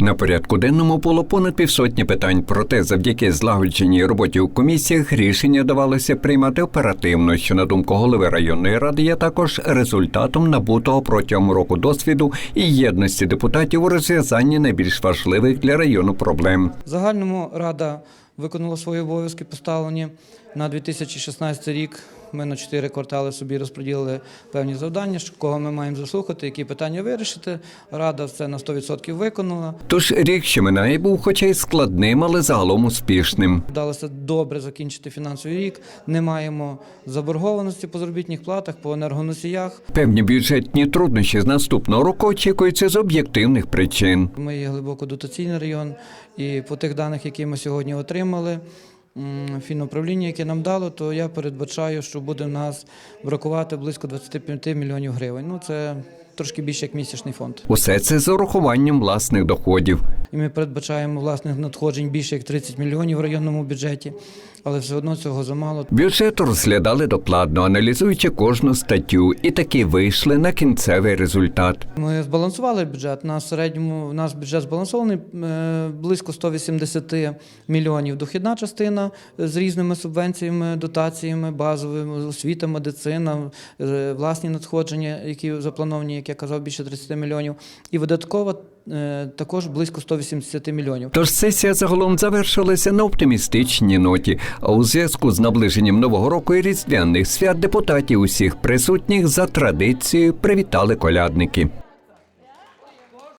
На порядку денному було понад півсотні питань, проте завдяки злагодженій роботі у комісіях рішення давалося приймати оперативно, що на думку голови районної ради є також результатом набутого протягом року досвіду і єдності депутатів у розв'язанні найбільш важливих для району проблем. Загальному рада виконала свої обов'язки, поставлені на 2016 рік. Ми на чотири квартали собі розподілили певні завдання, кого ми маємо заслухати, які питання вирішити. Рада це на 100% виконала. Тож рік, що минає, був хоча й складним, але загалом успішним. Вдалося добре закінчити фінансовий рік. Не маємо заборгованості по заробітних платах, по енергоносіях. Певні бюджетні труднощі з наступного року очікуються з об'єктивних причин. Ми є глибоко дотаційний район, і по тих даних, які ми сьогодні отримали, фінуправління, яке нам дало, то я передбачаю, що буде в нас бракувати близько 25 мільйонів гривень. Ну це трошки більше як місячний фонд. Усе це з урахуванням власних доходів. І ми передбачаємо власних надходжень більше як 30 мільйонів в районному бюджеті, але все одно цього замало. Бюджет розглядали докладно, аналізуючи кожну статтю, і таки вийшли на кінцевий результат. Ми збалансували бюджет. На середньому у нас бюджет збалансований е, близько 180 мільйонів. Дохідна частина з різними субвенціями, дотаціями, базовими, освіта, медицина, е, власні надходження, які заплановані, як я казав, більше 30 мільйонів. І видаткова е, також близько 180 мільйонів. Тож сесія загалом завершилася на оптимістичній ноті. А у зв'язку з наближенням нового року і різдвяних свят депутатів усіх присутніх за традицією привітали колядники.